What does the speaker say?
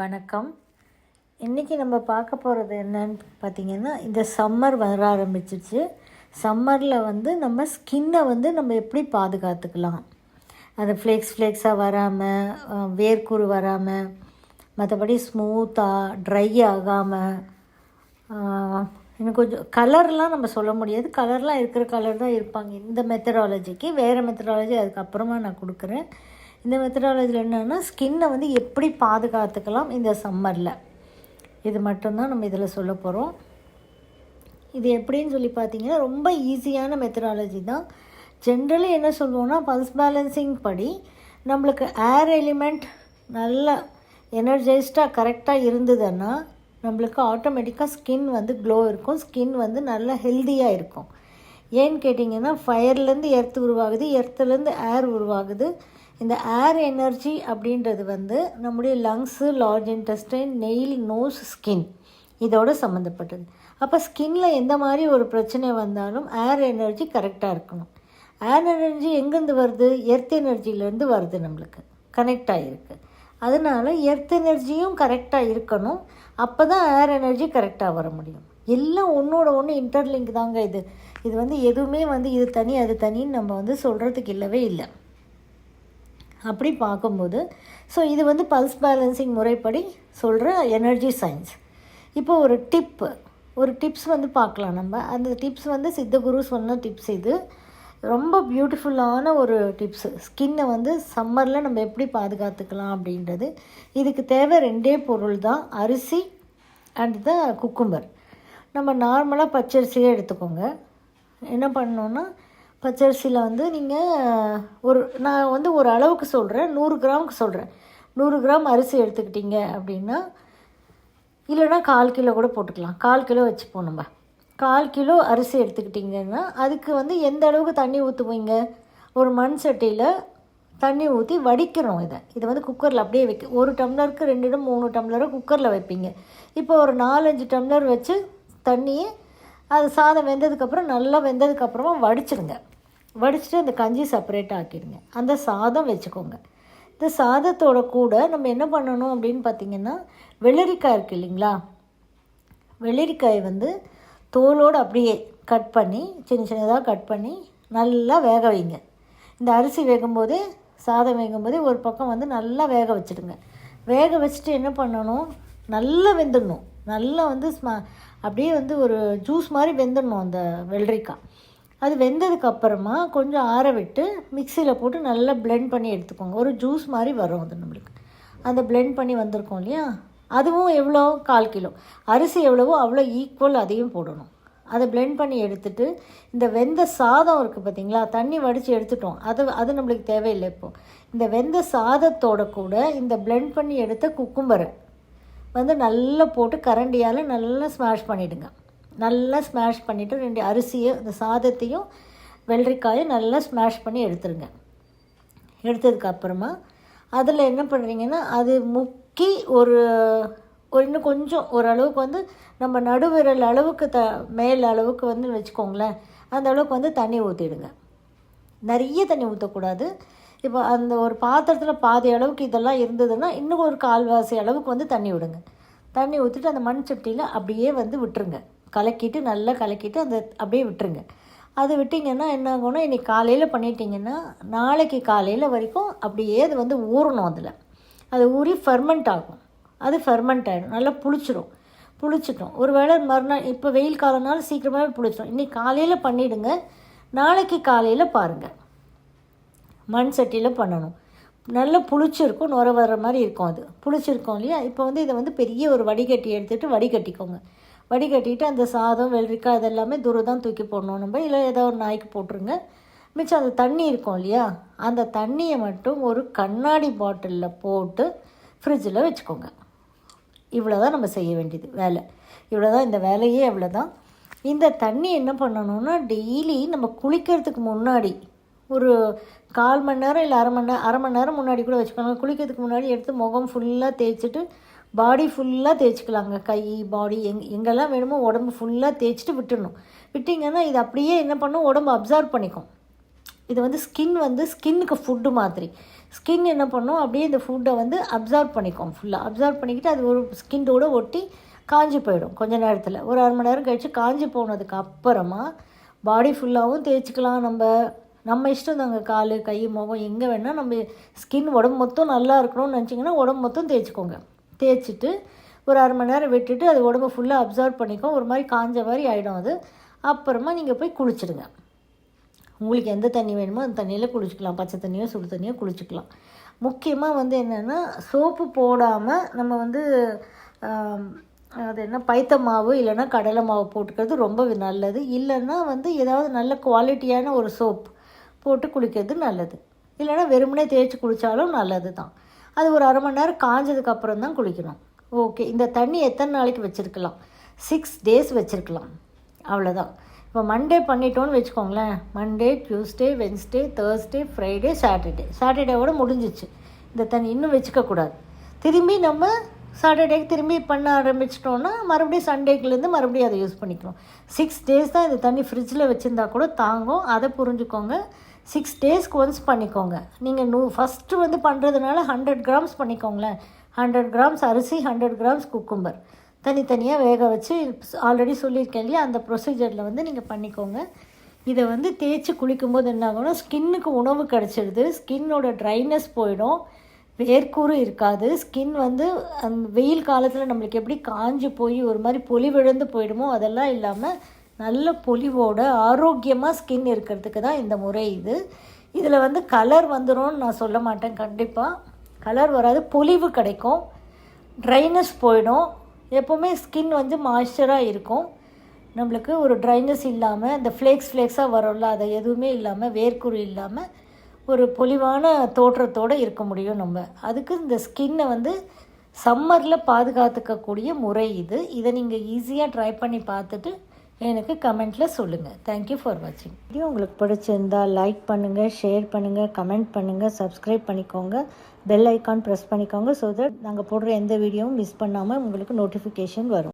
வணக்கம். இன்றைக்கி நம்ம பார்க்க போகிறது என்னன்னு பார்த்தீங்கன்னா இந்த சம்மர் வர ஆரம்பிச்சிச்சு சம்மரில் வந்து நம்ம ஸ்கின்னை வந்து நம்ம எப்படி பாதுகாத்துக்கலாம்? அது ஃப்ளேக்ஸ் ஃப்ளேக்ஸாக வராமல் வேர்க்குரு வராமல் மற்றபடி ஸ்மூத்தாக ட்ரை ஆகாமல் இன்னும் கொஞ்சம் கலர்லாம் நம்ம சொல்ல முடியாது. கலர்லாம் இருக்கிற கலர் தான் இருப்பாங்க. இந்த மெத்தடாலஜிக்கு வேறு மெத்தடாலஜி அதுக்கப்புறமா நான் கொடுக்குறேன். இந்த மெத்தடாலஜியில் என்னென்னா ஸ்கின்னை வந்து எப்படி பாதுகாத்துக்கலாம் இந்த சம்மரில் இது மட்டும்தான் நம்ம இதில் சொல்ல போகிறோம் இது எப்படின்னு சொல்லி பார்த்தீங்கன்னா ரொம்ப ஈஸியான மெத்தடாலஜி தான். ஜென்ரலி என்ன சொல்லுவோம்னா பல்ஸ் பேலன்சிங் படி நம்மளுக்கு ஏர் எலிமெண்ட் நல்ல எனர்ஜைஸ்டாக கரெக்டாக இருந்ததுன்னா நம்மளுக்கு ஆட்டோமேட்டிக்காக ஸ்கின் வந்து க்ளோ இருக்கும். ஸ்கின் வந்து நல்லா ஹெல்த்தியாக இருக்கும். ஏன்னு கேட்டிங்கன்னா ஃபயர்லேருந்து எர்த் உருவாகுது எர்த்துலேருந்து ஏர் உருவாகுது. இந்த ஏர் எனர்ஜி அப்படின்றது வந்து நம்முடைய lungs large intestine nail nose skin இதோட சம்மந்தப்பட்டது அப்போ ஸ்கின்ல எந்த மாதிரி ஒரு பிரச்சனை வந்தாலும் ஏர் எனர்ஜி கரெக்டாக இருக்கணும். ஏர் எனர்ஜி எங்கேருந்து வருது? எர்த் எனர்ஜிலேருந்து வருது நம்மளுக்கு. கனெக்ட் ஆகிருக்கு அதனால் எர்த் எனர்ஜியும் கரெக்டாக இருக்கணும். அப்போ தான் ஏர் எனர்ஜி கரெக்டாக வர முடியும். எல்லாம் ஒன்றோட ஒன்று இன்டர்லிங்க் தாங்க இது. இது வந்து எதுவுமே வந்து இது தனி அது தனின்னு நம்ம வந்து சொல்கிறதுக்கு இல்லவே இல்லை. அப்படி பார்க்கும்போது ஸோ இது வந்து பல்ஸ் பேலன்சிங் முறைப்படி சொல்கிற எனர்ஜி சயின்ஸ் இப்போ ஒரு டிப்பு ஒரு டிப்ஸ் வந்து பார்க்கலாம் நம்ம. அந்த டிப்ஸ் வந்து சித்தகுரு சொன்ன டிப்ஸ் இது. ரொம்ப பியூட்டிஃபுல்லான ஒரு டிப்ஸு ஸ்கின்னை வந்து சம்மரில் நம்ம எப்படி பாதுகாத்துக்கலாம் அப்படின்றது. இதுக்கு தேவை ரெண்டே பொருள் தான் அரிசி அண்ட் த குக்கும்பர் நம்ம நார்மலாக பச்சரிசியே எடுத்துக்கோங்க. என்ன பண்ணோன்னா பச்சரிசியில் வந்து நீங்கள் ஒரு நான் வந்து ஒரு அளவுக்கு சொல்கிறேன் நூறு கிராமுக்கு சொல்கிறேன் நூறு கிராம் அரிசி எடுத்துக்கிட்டீங்க அப்படின்னா இல்லைனா கால் கிலோ கூட போட்டுக்கலாம். கால் கிலோ வச்சுப்போம் நம்ம. கால் கிலோ அரிசி எடுத்துக்கிட்டிங்கன்னா அதுக்கு வந்து எந்த அளவுக்கு தண்ணி ஊற்றுவீங்க ஒரு மண் சட்டியில் தண்ணி ஊற்றி வடிக்கிறோம் இதை. இதை வந்து குக்கரில் அப்படியே வைக்க ஒரு டம்ளருக்கு ரெண்டிடம் மூணு டம்ளரை குக்கரில் வைப்பீங்க. இப்போ ஒரு நாலஞ்சு டம்ளர் வச்சு தண்ணியை அது சாதம் வெந்ததுக்கப்புறம் நல்லா வெந்ததுக்கப்புறமா வடிச்சிடுங்க வடிச்சிட்டு அந்த கஞ்சி செப்பரேட் ஆக்கிடுங்க. அந்த சாதம் வச்சுக்கோங்க. இந்த சாதத்தோட கூட நம்ம என்ன பண்ணணும் அப்படின்னு பார்த்தீங்கன்னா வெள்ளரிக்காய் இருக்குது இல்லைங்களா? வெள்ளரிக்காய் வந்து தோலோடு அப்படியே கட் பண்ணி சின்ன சின்னதாக கட் பண்ணி நல்லா வேக வைங்க. இந்த அரிசி வேகும்போதே சாதம் வேகும்போதே ஒரு பக்கம் வந்து நல்லா வேக வச்சுடுங்க. வேக வச்சுட்டு என்ன பண்ணணும்? நல்லா வெந்துடணும். நல்லா வந்து ஸ்ம அப்படியே வந்து ஒரு ஜூஸ் மாதிரி வெந்துடணும் அந்த வெள்ளரிக்காய். அது வெந்ததுக்கப்புறமா கொஞ்சம் ஆற விட்டு மிக்சியில் போட்டு நல்லா பிளெண்ட் பண்ணி எடுத்துக்கோங்க. ஒரு ஜூஸ் மாதிரி வரும் அது நம்மளுக்கு. அந்த பிளெண்ட் பண்ணி வந்திருக்கோம் இல்லையா? அதுவும் எவ்வளோ? கால் கிலோ. அரிசி எவ்வளவோ அவ்வளோ ஈக்குவல் அதையும் போடணும். அதை பிளெண்ட் பண்ணி எடுத்துட்டு இந்த வெந்த சாதம் இருக்குது பார்த்தீங்களா தண்ணி வடித்து எடுத்துட்டோம். அது அது நம்மளுக்கு தேவையில்லை இப்போது இந்த வெந்த சாதத்தோட கூட இந்த பிளெண்ட் பண்ணி எடுத்த குக்கும்பரை வந்து நல்லா போட்டு கரண்டியால் நல்லா ஸ்மாஷ் பண்ணிவிடுங்க நல்லா ஸ்மாஷ் பண்ணிவிட்டு ரெண்டு அரிசியை இந்த சாதத்தையும் வெள்ளரிக்காயும் நல்லா ஸ்மாஷ் பண்ணி எடுத்துருங்க. எடுத்ததுக்கப்புறமா அதில் என்ன பண்ணுறீங்கன்னா அது முக்கி ஒரு ஒரு இன்னும் கொஞ்சம் ஓரளவுக்கு வந்து நம்ம நடுவிரல் அளவுக்கு த மேல் அளவுக்கு வந்து வச்சுக்கோங்களேன். அந்த அளவுக்கு வந்து தண்ணி ஊற்றிடுங்க நிறைய தண்ணி ஊற்றக்கூடாது இப்போ அந்த ஒரு பாத்திரத்தில் பாதி அளவுக்கு இதெல்லாம் இருந்ததுன்னா இன்னும் ஒரு கால்வாசி அளவுக்கு வந்து தண்ணி விடுங்க. தண்ணி ஊற்றிட்டு அந்த மண் சட்டியில் அப்படியே வந்து விட்டுருங்க. கலக்கிட்டு நல்லா கலக்கிட்டு அந்த அப்படியே விட்டுருங்க. அது விட்டிங்கன்னா என்ன ஆகும்னா இன்றைக்கி காலையில் பண்ணிட்டீங்கன்னா நாளைக்கு காலையில் வரைக்கும் அப்படியே அது வந்து ஊறணும் அதில். அது ஊறி ஃபெர்மெண்ட் ஆகும். அது ஃபெர்மெண்ட் ஆகிடும் நல்லா புளிச்சிடும் புளிச்சிட்டோம். ஒரு வேளை மறுநாள் இப்போ வெயில் காலம்னாலும் சீக்கிரமாகவே புளிச்சிடும் இன்றைக்கி காலையில் பண்ணிவிடுங்க நாளைக்கு காலையில் பாருங்கள் மண் சட்டியில் பண்ணணும். நல்லா புளிச்சிருக்கும். நுர வர்ற மாதிரி இருக்கும் அது. புளிச்சிருக்கும் இல்லையா? இப்போ வந்து இதை வந்து பெரிய ஒரு வடிகட்டி எடுத்துகிட்டு வடிகட்டிக்கோங்க. வடிகட்டிட்டு அந்த சாதம் வெள்ளரிக்காய் அதெல்லாமே தூரம் தான் தூக்கி போடணும் நம்ம. இல்லை ஏதோ ஒரு நாய்க்கு போட்டுருங்க. மிச்சம் அந்த தண்ணி இருக்கும் இல்லையா? அந்த தண்ணியை மட்டும் ஒரு கண்ணாடி பாட்டிலில் போட்டு ஃப்ரிட்ஜில் வச்சுக்கோங்க. இவ்வளோ தான் நம்ம செய்ய வேண்டியது வேலை. இவ்வளோ தான் இந்த வேலையே இவ்வளோ தான் இந்த தண்ணி என்ன பண்ணணும்னா டெய்லி நம்ம குளிக்கிறதுக்கு முன்னாடி ஒரு கால் மணி நேரம் இல்லை அரை மணி நேரம் அரை மணி நேரம் முன்னாடி கூட வச்சுக்கோங்க. குளிக்கிறதுக்கு முன்னாடி எடுத்து முகம் ஃபுல்லாக தேய்ச்சிட்டு பாடி ஃபுல்லாக தேய்ச்சிக்கலாங்க. கை பாடி எங் எங்கெல்லாம் வேணுமோ உடம்பு ஃபுல்லாக தேய்ச்சிட்டு விட்டுடணும் விட்டிங்கன்னா இது அப்படியே என்ன பண்ணும்? உடம்பு அப்சர்வ் பண்ணிக்கும். இது வந்து ஸ்கின் வந்து ஸ்கின்னுக்கு ஃபுட்டு மாதிரி. ஸ்கின் என்ன பண்ணும்? அப்படியே இந்த ஃபுட்டை வந்து அப்சர்வ் பண்ணிக்கும் ஃபுல்லாக அப்சர்வ் பண்ணிக்கிட்டு அது ஒரு ஸ்கின்னோட ஒட்டி காஞ்சி போயிடும் கொஞ்ச நேரத்தில். ஒரு அரை மணி நேரம் கழித்து காஞ்சி போனதுக்கு அப்புறமா பாடி ஃபுல்லாகவும் தேய்ச்சிக்கலாம் நம்ம. நம்ம இஷ்டம் தாங்க. கால் கை முகம் எங்கே வேணால் நம்ம ஸ்கின் உடம்பு மொத்தம் நல்லா இருக்கணும்னு நினச்சிங்கன்னா உடம்பு மொத்தம் தேய்ச்சிக்கோங்க. தேய்ச்சிட்டு ஒரு அரை மணி நேரம் விட்டுட்டு அது உடம்பு ஃபுல்லாக அப்சர்வ் பண்ணிக்கும். ஒரு மாதிரி காஞ்ச மாதிரி ஆகிடும் அது. அப்புறமா நீங்கள் போய் குளிச்சிடுங்க. உங்களுக்கு எந்த தண்ணி வேணுமோ அந்த தண்ணியில் குளிச்சுக்கலாம். பச்சை தண்ணியோ சுடு தண்ணியோ குளிச்சுக்கலாம். முக்கியமாக வந்து என்னென்னா சோப்பு போடாமல் நம்ம வந்து அது என்ன பைத்த மாவு இல்லைன்னா கடலை மாவு போட்டுக்கிறது ரொம்ப நல்லது. இல்லைன்னா வந்து ஏதாவது நல்ல குவாலிட்டியான ஒரு சோப் போட்டு குளிக்கிறது நல்லது. இல்லைன்னா வெறுமனே தேய்ச்சி குளித்தாலும் நல்லது தான் அது ஒரு அரை மணி நேரம் காஞ்சதுக்கு அப்புறம் தான் குளிக்கணும். ஓகே இந்த தண்ணி எத்தனை நாளைக்கு வச்சுருக்கலாம்? சிக்ஸ் டேஸ் வச்சுருக்கலாம். அவ்வளோதான் இப்போ மண்டே பண்ணிட்டோன்னு வச்சுக்கோங்களேன். Monday Tuesday Wednesday Thursday Friday Saturday சாட்டர்டேவோட முடிஞ்சிச்சு. இந்த தண்ணி இன்னும் வச்சுக்கக்கூடாது. திரும்பி நம்ம சாட்டர்டேக்கு திரும்பி பண்ண ஆரம்பிச்சிட்டோன்னா மறுபடியும் சண்டேக்குலேருந்து மறுபடியும் அதை யூஸ் பண்ணிக்கணும் சிக்ஸ் டேஸ் தான் இந்த தண்ணி ஃப்ரிட்ஜில் வச்சுருந்தா கூட தாங்கும். அதை புரிஞ்சுக்கோங்க. சிக்ஸ் டேஸ்க்கு ஒன்ஸ் பண்ணிக்கோங்க. நீங்கள் நூ ஃபஸ்ட்டு வந்து பண்ணுறதுனால ஹண்ட்ரட் கிராம்ஸ் பண்ணிக்கோங்களேன். ஹண்ட்ரட் கிராம்ஸ் அரிசி ஹண்ட்ரட் கிராம்ஸ் குக்கும்பர் தனித்தனியாக வேக வச்சு ஆல்ரெடி சொல்லியிருக்கேன் இல்லையா? அந்த ப்ரொசீஜரில் வந்து நீங்கள் பண்ணிக்கோங்க. இதை வந்து தேய்ச்சி குளிக்கும்போது என்ன ஆகும்னா ஸ்கின்னுக்கு உணவு கிடச்சிடுது ஸ்கின்னோட ட்ரைனஸ் போயிடும். வேர்க்கூறு இருக்காது. ஸ்கின் வந்து அந்த வெயில் காலத்தில் நம்மளுக்கு எப்படி காஞ்சு போய் ஒரு மாதிரி பொலிவிழந்து போயிடுமோ அதெல்லாம் இல்லாமல் நல்ல பொலிவோட ஆரோக்கியமாக ஸ்கின் இருக்கிறதுக்கு தான் இந்த முறை இது. இதில் வந்து கலர் வந்துரும்னு நான் சொல்ல மாட்டேன் கண்டிப்பாக கலர் வராது பொலிவு கிடைக்கும். ட்ரைனஸ் போயிடும். எப்போவுமே ஸ்கின் வந்து மாய்ஸ்சராக இருக்கும். நம்மளுக்கு ஒரு ட்ரைனஸ் இல்லாமல் இந்த ஃப்ளேக்ஸ் ஃப்ளேக்ஸாக வரும்ல அதை எதுவுமே இல்லாமல் வேர்க்குரு இல்லாமல் ஒரு பொலிவான தோற்றத்தோடு இருக்க முடியும் நம்ம. அதுக்கு இந்த ஸ்கின்னை வந்து சம்மரில் பாதுகாத்துக்கக்கூடிய முறை இது. இதை நீங்கள் ஈஸியாக ட்ரை பண்ணி பார்த்துட்டு எனக்கு கமெண்ட்டில் சொல்லுங்கள் தேங்க்யூ ஃபார் வாட்சிங் வீடியோ உங்களுக்கு பிடிச்சிருந்தா லைக் பண்ணுங்கள் ஷேர் பண்ணுங்கள் கமெண்ட் பண்ணுங்கள் சப்ஸ்கிரைப் பண்ணிக்கோங்க. பெல் ஐக்கான் ப்ரெஸ் பண்ணிக்கோங்க ஸோ தட் நாங்கள் போடுற எந்த வீடியோவும் மிஸ் பண்ணாமல் உங்களுக்கு நோட்டிஃபிகேஷன் வரும்.